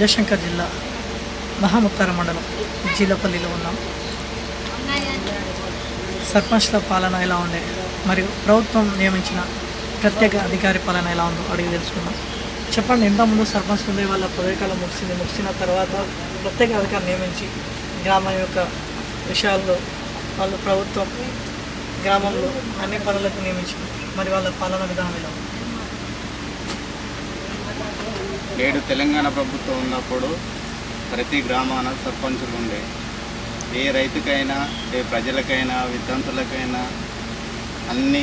జయశంకర్ జిల్లా మహాముక్తార మండలం జీలపల్లిలో ఉన్నాం. సర్పంచ్ల పాలన ఎలా ఉండే మరియు ప్రభుత్వం నియమించిన ప్రత్యేక అధికారి పాలన ఎలా ఉందో అడిగి తెలుసుకున్నాం చెప్పండి ఇంతకుముందు సర్పంచ్ ఉండే వాళ్ళ పదవికాలం ముగిసింది. ముగిసిన తర్వాత ప్రత్యేక అధికారి నియమించి గ్రామం యొక్క విషయాల్లో వాళ్ళు ప్రభుత్వం గ్రామంలో అన్ని పనులకు నియమించింది. మరి వాళ్ళ పాలన విధానం ఎలా ఉంది? నేడు తెలంగాణ ప్రభుత్వం ఉన్నప్పుడు ప్రతి గ్రామాన సర్పంచులు ఉండే ఏ రైతుకైనా ఏ ప్రజలకైనా విద్యార్థులకైనా అన్ని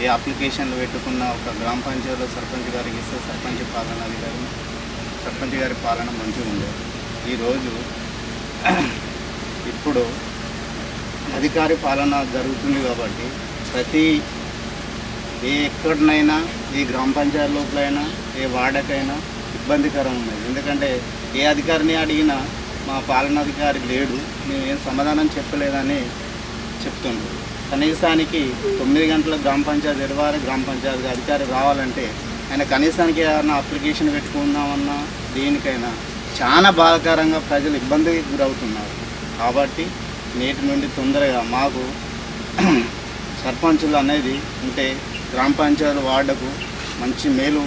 ఏ అప్లికేషన్లు పెట్టుకున్న ఒక గ్రామ పంచాయతీలో సర్పంచ్ గారికి ఇస్తే సర్పంచ్ పాలన అధికారి సర్పంచ్ గారి పాలన మంచిగా ఉండేది ఈరోజు ఇప్పుడు అధికారి పాలన జరుగుతుంది కాబట్టి ప్రతి ఏ ఎక్కడినైనా ఏ గ్రామ పంచాయతీ లోపలైనా ఏ వార్డకైనా ఇబ్బందికరం ఉన్నది ఎందుకంటే ఏ అధికారిని అడిగినా మా పాలనాధికారి లేడు మేము ఏం సమాధానం చెప్పలేదని చెప్తుండ్రు. కనీసానికి తొమ్మిది గంటల గ్రామ పంచాయతీ తెరవాలి గ్రామ పంచాయతీ అధికారి రావాలంటే ఆయన కనీసానికి ఏమైనా అప్లికేషన్ పెట్టుకుందామన్నా దేనికైనా చాలా బాధాకరంగా ప్రజలు ఇబ్బందికి గురవుతున్నారు. కాబట్టి నేటి నుండి తొందరగా మాకు సర్పంచులు అనేది ఉంటే గ్రామ పంచాయతీ వార్డుకు మంచి మేలు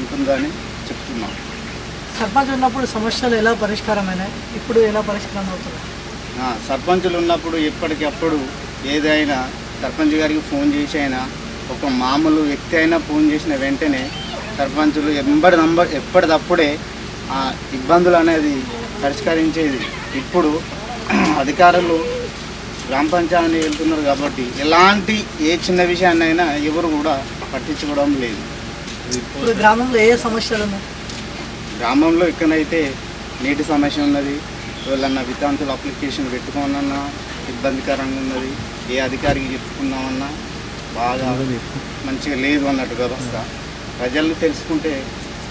ఉంటుందని చెప్తున్నాం. సర్పంచ్ ఉన్నప్పుడు సమస్యలు ఎలా పరిష్కారమైనాయి? ఇప్పుడు ఎలా పరిష్కారం అవుతున్నాయి? సర్పంచులు ఉన్నప్పుడు ఎప్పటికప్పుడు ఏదైనా సర్పంచ్ గారికి ఫోన్ చేసి అయినా ఒక మామూలు వ్యక్తి అయినా ఫోన్ చేసిన వెంటనే సర్పంచులు ఎంబడి నంబర్ ఎప్పటిదప్పుడే ఆ ఇబ్బందులు అనేది పరిష్కరించేది. ఇప్పుడు అధికారులు గ్రామ పంచాయతీ వెళ్తున్నారు కాబట్టి ఎలాంటి ఏ చిన్న విషయాన్నైనా ఎవరు కూడా పట్టించుకోవడం లేదు. ఇప్పుడు గ్రామంలో ఏ సమస్యలు ఉన్నాయి? గ్రామంలో ఇక్కడైతే నీటి సమస్య ఉన్నది ఎవరన్నా వితాంతులు అప్లికేషన్ పెట్టుకోనన్నా ఇబ్బందికరంగా ఉన్నది ఏ అధికారికి చెప్పుకుందామన్నా బాగా మంచిగా లేదు అన్నట్టు వ్యవస్థ. ప్రజలు తెలుసుకుంటే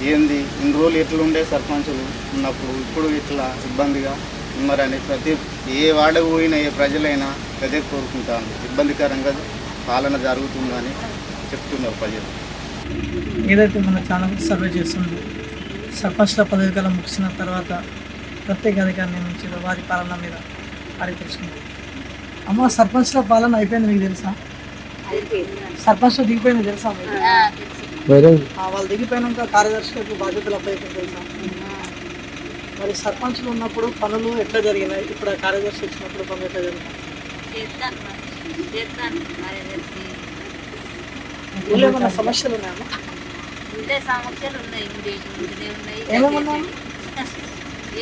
ఏంది ఇన్ని రోజులు ఎట్లా ఉండే సర్పంచులు ఉన్నప్పుడు ఇప్పుడు ఇట్లా ఇబ్బందిగా ఉన్నారని ప్రతి ఏ వాడకు పోయినా ఏ ప్రజలైనా అదే కోరుకుంటాను ఇబ్బందికరంగా పాలన జరుగుతుందని చెప్తున్నారు ప్రజలు. ఏదైతే మన ఛానల్ సర్వే చేస్తుంది సర్పంచ్ల పదవి కాలం ముగిసిన తర్వాత ప్రత్యేక అధికారి నియమించారు వారి పాలన మీద అడిగి తెలుసుకుందాం అమ్మ సర్పంచ్ల పాలన అయిపోయింది మీకు తెలుసా? సర్పంచ్లో దిగిపోయింది తెలుసా వాళ్ళు దిగిపోయినాక కార్యదర్శులకు బాధ్యతలు అప్పయ్యారు తెలుసా? మరి సర్పంచ్లు ఉన్నప్పుడు పనులు ఎట్లా జరిగినాయి? ఇప్పుడు ఆ కార్యదర్శి వచ్చినప్పుడు పనులు ఎట్లా జరిగినాయి? చేస్తాను మరి. చేస్తాను మరి తెలిసి ఊళ్ళో ఏమైనా సమస్యలు ఉన్నాయమ్మా ఉండే సమస్యలు ఉన్నాయి ఉన్నాయి. ఏమేమన్నాయి?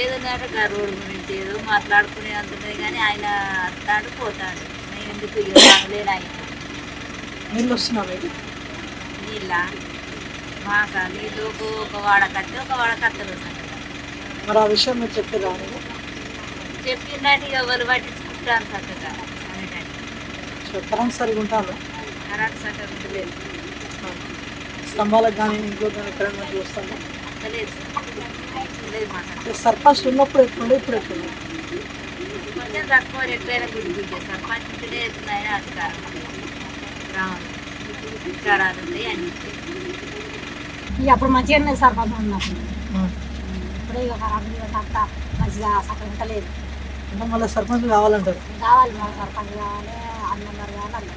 ఏదో నాట రోడ్డు గురించి ఏదో మాట్లాడుకునే అంటున్నాయి కానీ ఆయన వస్తాడు పోతాడు. నేను ఎందుకు పనులేని ఆయన నీళ్ళు వస్తున్నా మీకు నీళ్ళ? మాక? నీళ్ళు ఒక- ఒక వాడ కట్టి ఒక వాడ కట్టలు మరి ఆ విషయం మీరు చెప్పిందంటే ఇక ఎవరు పట్టించుకుంటాను చక్కగా? కరెంట్ సరిగా ఉంటాను స్తంభాలకు కానీ ఇంట్లో కానీ లేదు మాట సర్పంచ్ ఉన్నప్పుడు ఎట్లుండే ఇప్పుడు ఎట్లుండే? తక్కువ గుడి గుడి సర్పంచ్ ఉంటేనే ఎత్తున్నాయని అధికారం రావాలి. అధికారాలు ఉంటాయి అన్ని. ఇక అప్పుడు మంచిగా ఉన్నది సర్పంచ్ ఉన్నప్పుడు. ఇప్పుడు ఇక ఖరాబ్ అంత. మంచిగా సకలింత లేదు మళ్ళీ సర్పంచ్ కావాలంటారు. కావాలి మన సర్పంచ్ కావాలి అన్నం కావాలి అన్నం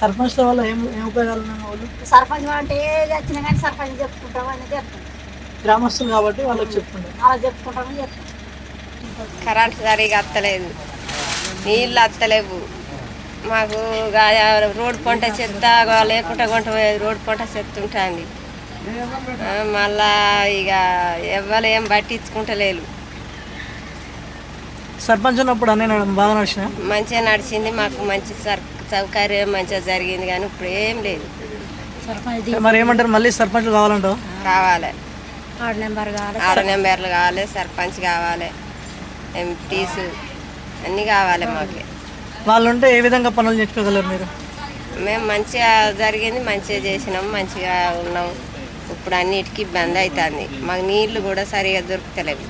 సర్పంచ్ వల్ల ఏం ఏం ఉపయోగాలు ఉన్నాయి వాళ్ళు సర్పంచ్ అంటే ఏది వచ్చినా కానీ సర్పంచ్ చెప్పుకుంటాం అనేది చెప్తాం. గ్రామస్తులు కాబట్టి వాళ్ళకి చెప్పుకుంటారు అలా చెప్పుకుంటామని చెప్తాం. కరెంట్ సరిగా వస్తలేదు నీళ్ళు వస్తలేవు మాకు రోడ్ పంట చెత్త లేకుండా కొంట రోడ్ పంట చెత్త ఉంటుంది. మళ్ళా ఇక ఎవ్వరు ఏం పట్టించుకుంటలేరు. సర్పంచ్ ఉన్నప్పుడు అన్నీ బాగా నడిచిన మంచిగా నడిచింది. మాకు మంచి సర్ సౌకర్యం మంచిగా జరిగింది కానీ ఇప్పుడు ఏం లేదు. సర్పంచ్ మరి ఏమంటారు? మళ్ళీ సర్పంచ్ కావాలంటావు? కావాలి. ఆరు నెంబర్ కావాలి. ఆడ నెంబర్లు కావాలి సర్పంచ్ కావాలి ఎంపీస్ అన్నీ కావాలి మాకు. వాళ్ళు ఉంటే ఏ విధంగా పనులు చేసుకోగలరు మీరు? మేము మంచిగా జరిగింది మంచిగా చేసినాం మంచిగా ఉన్నాం. ఇప్పుడు అన్నిటికీ ఇబ్బంది అవుతుంది. మాకు నీళ్ళు కూడా సరిగా దొరుకుతలేవు.